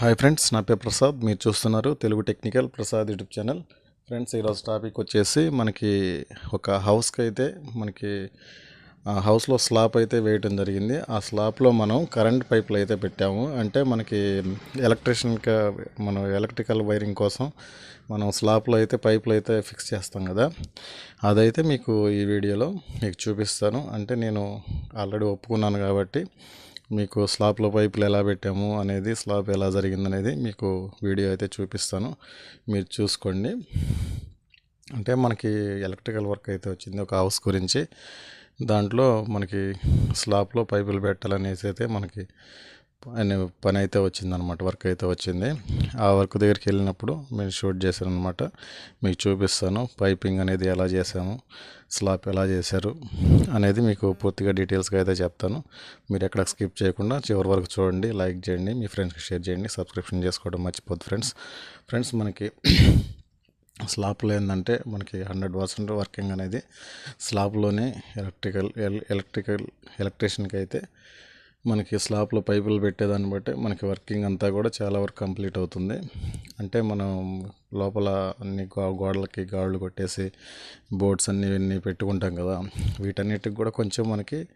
Hi friends నా పేరు ప్రసాద్. మీరు చూస్తున్నారు Telugu technical Prasad YouTube channel. Friends ఈరోజు టాపిక్ వచ్చేసి మనకి ఒక హౌస్కి అయితే మనకి ఆ హౌస్లో స్లాబ్ అయితే వేయటం జరిగింది. ఆ స్లాబ్లో మనం కరెంట్ పైపులు అయితే పెట్టాము. అంటే మనకి ఎలక్ట్రిషియన్ మనం ఎలక్ట్రికల్ వైరింగ్ కోసం మనం స్లాబ్లో అయితే పైపులు అయితే ఫిక్స్ చేస్తాం కదా. అదైతే మీకు ఈ వీడియోలో మీకు చూపిస్తాను. అంటే నేను ఆల్రెడీ ఒప్పుకున్నాను కాబట్టి మీకు స్లాబ్లో పైపులు ఎలా పెట్టాము అనేది స్లాబ్ ఎలా జరిగిందనేది మీకు వీడియో అయితే చూపిస్తాను. మీరు చూసుకోండి. అంటే మనకి ఎలక్ట్రికల్ వర్క్ అయితే వచ్చింది ఒక హౌస్ గురించి. దాంట్లో మనకి స్లాబ్లో పైపులు పెట్టాలనేసి అయితే మనకి పని పని అయితే వచ్చిందనమాట వర్క్ అయితే వచ్చింది. ఆ వర్క్ దగ్గరికి వెళ్ళినప్పుడు మేము షూట్ చేశాను అనమాట మీకు చూపిస్తాను పైపింగ్ అనేది ఎలా చేసాము స్లాప్ ఎలా చేశారు అనేది మీకు పూర్తిగా డీటెయిల్స్గా అయితే చెప్తాను. మీరు ఎక్కడ స్కిప్ చేయకుండా చివరి వరకు చూడండి లైక్ చేయండి మీ ఫ్రెండ్స్కి షేర్ చేయండి సబ్స్క్రిప్షన్ చేసుకోవడం మర్చిపోద్దు ఫ్రెండ్స్. ఫ్రెండ్స్ మనకి స్లాబ్లో ఏంటంటే మనకి హండ్రెడ్ పర్సెంట్ వర్కింగ్ అనేది స్లాబ్లోనే ఎలక్ట్రికల్ ఎలక్ట్రికల్ ఎలక్ట్రీషియన్కి అయితే మనకి స్లాబ్లో పైపులు పెట్టేదాన్ని బట్టి మనకి వర్కింగ్ అంతా కూడా చాలా వరకు కంప్లీట్ అవుతుంది. అంటే మనం లోపల అన్ని గోడలకి గాళ్ళు కొట్టేసి బోర్డ్స్ అన్నీ ఇవన్నీ పెట్టుకుంటాం కదా. వీటన్నిటికి కూడా కొంచెం మనకి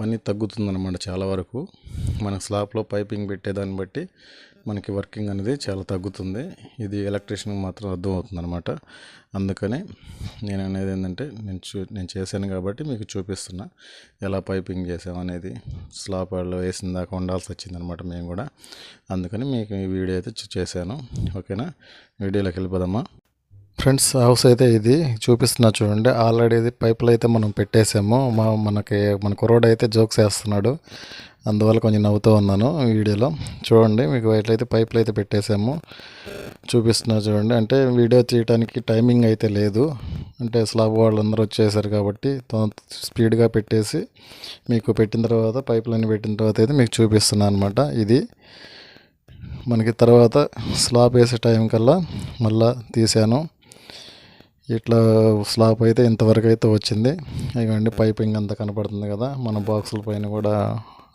పని తగ్గుతుందన్నమాట చాలా వరకు. మన స్లాబ్లో పైపింగ్ పెట్టేదాన్ని బట్టి మనకి వర్కింగ్ అనేది చాలా తగ్గుతుంది. ఇది ఎలక్ట్రీషియన్కి మాత్రం అర్థమవుతుంది అనమాట అందుకని నేను అనేది ఏంటంటే నేను చూ నేను చేశాను కాబట్టి మీకు చూపిస్తున్నా. ఎలా పైపింగ్ చేసాం అనేది స్లాబ్ వాళ్ళు వేసిన దాకా ఉండాల్సి వచ్చిందనమాట మేము కూడా. అందుకని మీకు ఈ వీడియో అయితే చేశాను. ఓకేనా? వీడియోలోకి వెళ్ళిపోదామా? ఫ్రెండ్స్ హౌస్ అయితే ఇది చూపిస్తున్నా చూడండి. ఆల్రెడీ ఇది పైపులు అయితే మనం పెట్టేసాము. మా మనకి మన కుర్రోడు అయితే జోక్స్ వేస్తున్నాడు అందువల్ల కొంచెం నవ్వుతూ ఉన్నాను వీడియోలో. చూడండి మీకు ఎట్లయితే పైపులు అయితే పెట్టేసాము చూపిస్తున్నా చూడండి. అంటే వీడియో తీయడానికి టైమింగ్ అయితే లేదు. అంటే స్లాబ్ వాళ్ళందరూ వచ్చేసారు కాబట్టి స్పీడ్గా పెట్టేసి మీకు పెట్టిన తర్వాత పైపులన్నీ పెట్టిన తర్వాత అయితే మీకు చూపిస్తున్నాను అనమాట ఇది మనకి తర్వాత స్లాబ్ వేసే టైం కల్లా మళ్ళీ తీసాను. ఇట్లా స్లాబ్ అయితే ఇంతవరకు అయితే వచ్చింది. ఇవ్వండి పైపింగ్ అంతా కనపడుతుంది కదా. మన బాక్సుల పైన కూడా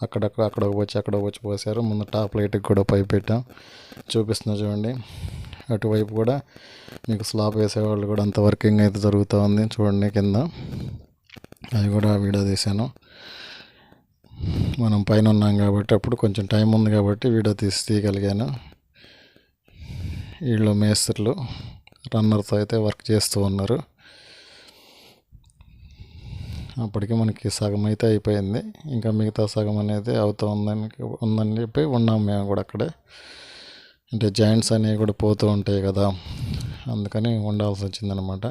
అక్కడక్కడ అక్కడ వచ్చి అక్కడ వచ్చి పోసారు. ముందు టాప్ లైట్కి కూడా పైప్ పెట్టాం. చూపిస్తున్నా చూడండి. అటువైపు కూడా మీకు స్లాబ్ వేసేవాళ్ళు కూడా అంత వర్కింగ్ అయితే జరుగుతూ ఉంది చూడండి కింద. అది కూడా వీడియో తీశాను మనం పైన ఉన్నాం కాబట్టి అప్పుడు కొంచెం టైం ఉంది కాబట్టి వీడియో తీసి తీయగలిగాను. వీళ్ళు మేస్త్రులు. రన్నర్తో అయితే వర్క్ చేస్తూ ఉన్నారు. అప్పటికి మనకి సగం అయితే అయిపోయింది. ఇంకా మిగతా సగం అనేది అవుతూ ఉందని ఉందని చెప్పి ఉన్నాం మేము కూడా అక్కడే. అంటే జాయింట్స్ అనేవి కూడా పోతూ ఉంటాయి కదా. అందుకని ఉండాల్సి వచ్చిందనమాట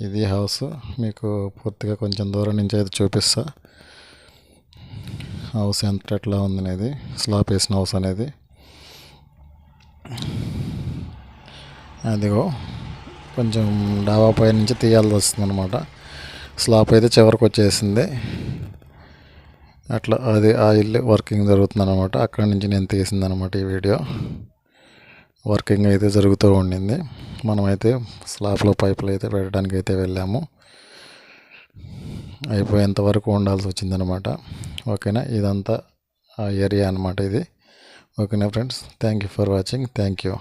ఇది హౌస్. మీకు పూర్తిగా కొంచెం దూరం నుంచి అయితే చూపిస్తా. హౌస్ ఎంత ఎట్లా ఉంది అనేది స్లాబ్ వేసిన హౌస్ అనేది. అదిగో. కొంచెం డాబా పై నుంచి తీయాల్సి వస్తుంది అనమాట స్లాబ్ అయితే చివరికి వచ్చేసింది. అట్లా అది ఆ ఇల్లు వర్కింగ్ జరుగుతుంది అనమాట అక్కడి నుంచి నేను తీసింది అనమాట ఈ వీడియో. వర్కింగ్ అయితే జరుగుతూ ఉండింది. మనమైతే స్లాబ్లో పైపులు అయితే పెట్టడానికి అయితే వెళ్ళాము. అయిపోయేంత వరకు ఉండాల్సి వచ్చిందనమాట ఓకేనా? ఇదంతా ఆ ఏరియా అనమాట ఇది. ఓకేనా friends? Thank you for watching thank you